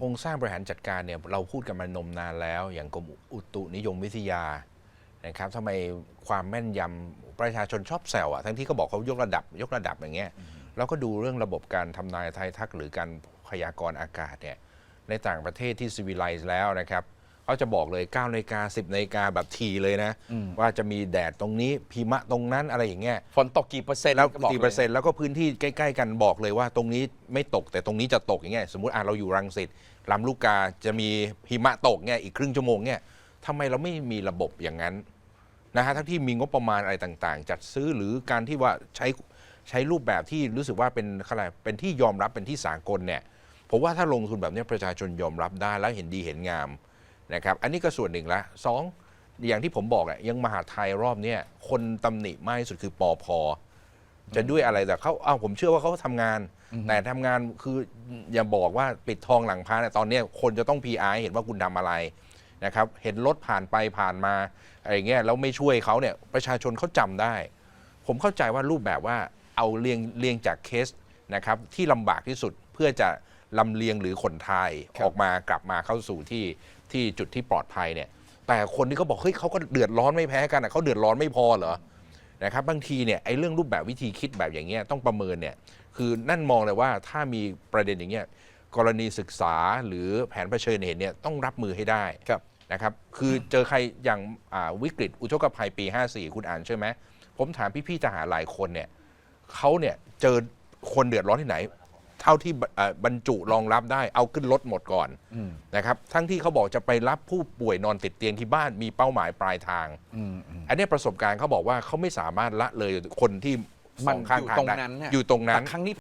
โครงสร้างบริหารจัดการเนี่ยเราพูดกันมานมนานแล้ว อย่างกรมอุตุนิยมวิทยานะครับทำไมความแม่นยำประชาชนชอบแซวอะทั้งที่เขาบอกเขายกระดับ ยกระดับอย่างเงี้ยเราก็ดูเรื่องระบบการทำนายทายทัก หรือการพยากรณ์อากาศเนี่ยในต่างประเทศที่ซีวิไลซ์แล้วนะครับ เขาจะบอกเลย9นาฬิกา10นาฬิกาแบบทีเลยนะ ว่าจะมีแดดตรงนี้พิมะตรงนั้นอะไรอย่างเงี้ยฝนตกกี่เปอร์เซ็นต์แล้วก็บอกกี่เปอร์เซ็นต์แล้วก็พื้นที่ใกล้ ๆ กันบอกเลยว่าตรงนี้ไม่ตกแต่ตรงนี้จะตกอย่างเงี้ยสมมติอะเราอยู่รังสิตลำลูกกาจะมีหิมะตกเนี่ยอีกครึ่งชั่วโมงเนี่ยทำไมเราไม่มีระบบอย่างนั้นนะฮะทั้งที่มีงบประมาณอะไรต่างๆ จัดซื้อหรือการที่ว่าใช้ใช้รูปแบบที่รู้สึกว่าเป็นอะไรเป็นที่ยอมรับเป็นที่สากลเนี่ยผมว่าถ้าลงทุนแบบเนี้ยประชาชนยอมรับได้แล้วเห็นดีเห็นงาม นะครับ อันนี้ก็ส่วนหนึ่งละสองอย่างที่ผมบอกอะยังมหาไทยรอบเนี้ยคนตำหนิมากที่สุดคือปอพจะด้วยอะไรแต่เขาเอาผมเชื่อว่าเขาทำงาน แต่ทำงานคืออย่าบอกว่าปิดทองหลังพระเนี่ยตอนเนี้ยคนจะต้อง PR ให้เห็นว่าคุณทำอะไรนะครับ เห็นรถผ่านไปผ่านมาอะไรเงี้ยแล้วไม่ช่วยเขาเนี่ยประชาชนเขาจำได้ ผมเข้าใจว่ารูปแบบว่าเอาเรียงเรียงจากเคสนะครับที่ลำบากที่สุดเพื่อจะ ลำเลียงหรือขนทายครับออกมากลับมาเข้าสู่ที่ที่จุดที่ปลอดภัยเนี่ย แต่คนที่เขาบอกเฮ้ยเขาก็เดือดร้อนไม่แพ้กันอะเขาเดือดร้อนไม่พอเหรอนะครับบางทีเนี่ยไอ้เรื่องรูปแบบวิธีคิดแบบอย่างเงี้ยต้องประเมินเนี่ยคือนั่นมองเลยว่าถ้ามีประเด็นอย่างเงี้ยกรณีศึกษาหรือแผนเผชิญเหตุเนี่ยต้องรับมือให้ได้ครับนะครับคือเจอใครอย่างอ่าวิกฤตอุทกภัยปี 54 คุณอ่านใช่ไหมผมถามพี่ๆทหารหลายคนเนี่ยเขาเนี่ยเจอคนเดือดร้อนที่ไหน เท่าที่บอ่าบรรจุรองรับได้เอาขึ้นรถหมดก่อนนะครับทั้งที่เขาบอกจะไปรับผู้ป่วยนอนติดเตียงที่บ้านมีเป้าหมายปลายทางอันเนี้ยประสบการณ์เขาบอกว่าเขาไม่สามารถละเลยคนที่สมันองข้างอยู่ทางตรงได้นั้นน่ะอยู่ตรงนั้น แต่ครั้งนี้